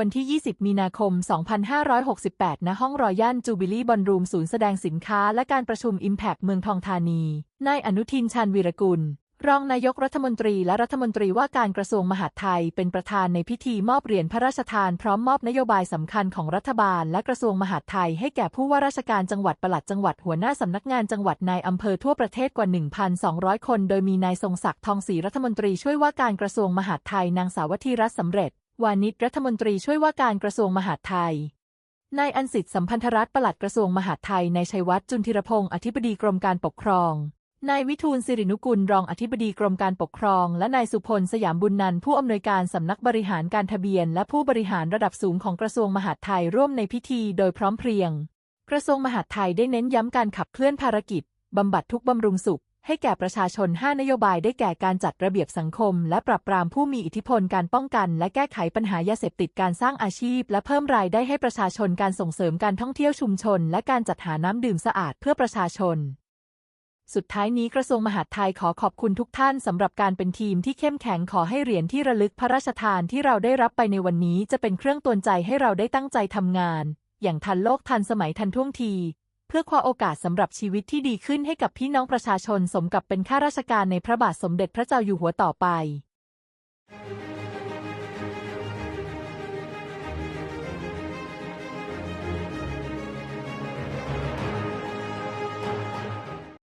วันที่ 20 มีนาคม 2568 ณ ห้องรอยัลจูบิลี่บอลรูมศูนย์แสดงสินค้าและการประชุม Impact เมืองทองธานี นายอนุทินชาญวีรกุล รองนายกรัฐมนตรีและรัฐมนตรีว่าการกระทรวงมหาดไทย เป็นประธานในพิธีมอบเหรียญพระราชทานพร้อมมอบนโยบายสำคัญของรัฐบาลและกระทรวงมหาดไทย ให้แก่ผู้ว่าราชการจังหวัดปลัดจังหวัดหัวหน้าสำนักงานจังหวัดนายอำเภอทั่วประเทศกว่า 1,200 คน โดยมีนายทรงศักดิ์ทองศรีรัฐมนตรีช่วยว่าการกระทรวงมหาดไทยนางสาวธีรัตน์สำเร็จ วานิชรัฐมนตรีช่วยว่าการกระทรวงมหาดไทย นายอันสิทธิ์สัมพันธรัตน์ปลัดกระทรวงมหาดไทย นายชัยวัฒน์จุนธิรพงศ์อธิบดีกรมการปกครอง นายวิทูลสิรินุกุลรองอธิบดีกรมการปกครอง และนายสุพลสยามบุญนันท์ผู้อำนวยการสำนักบริหารการทะเบียน และผู้บริหารระดับสูงของกระทรวงมหาดไทยร่วมในพิธีโดยพร้อมเพรียง กระทรวงมหาดไทยได้เน้นย้ำการขับเคลื่อนภารกิจบำบัดทุกบำรุงสุข ให้แก่ประชาชน 5 นโยบายได้แก่การจัดระเบียบสังคม และปราบปรามผู้มีอิทธิพลการป้องกัน และแก้ไขปัญหายาเสพติดการสร้างอาชีพ และเพิ่มรายได้ให้ประชาชนการส่งเสริมการท่องเที่ยวชุมชน และการจัดหาน้ำดื่มสะอาดเพื่อประชาชน สุดท้ายนี้กระทรวงมหาดไทยขอขอบคุณทุกท่านสำหรับการเป็นทีมที่เข้มแข็งขอให้เหรียญที่ระลึกพระราชทานที่เราได้รับไปในวันนี้จะเป็นเครื่องตือนใจให้เราได้ตั้งใจทำงาน อย่างทันโลกทันสมัยทันท่วงที เพื่อคว้าโอกาสสำหรับชีวิตที่ดีขึ้นให้กับพี่น้องประชาชนสมกับเป็นข้าราชการในพระบาทสมเด็จพระเจ้าอยู่หัวต่อไป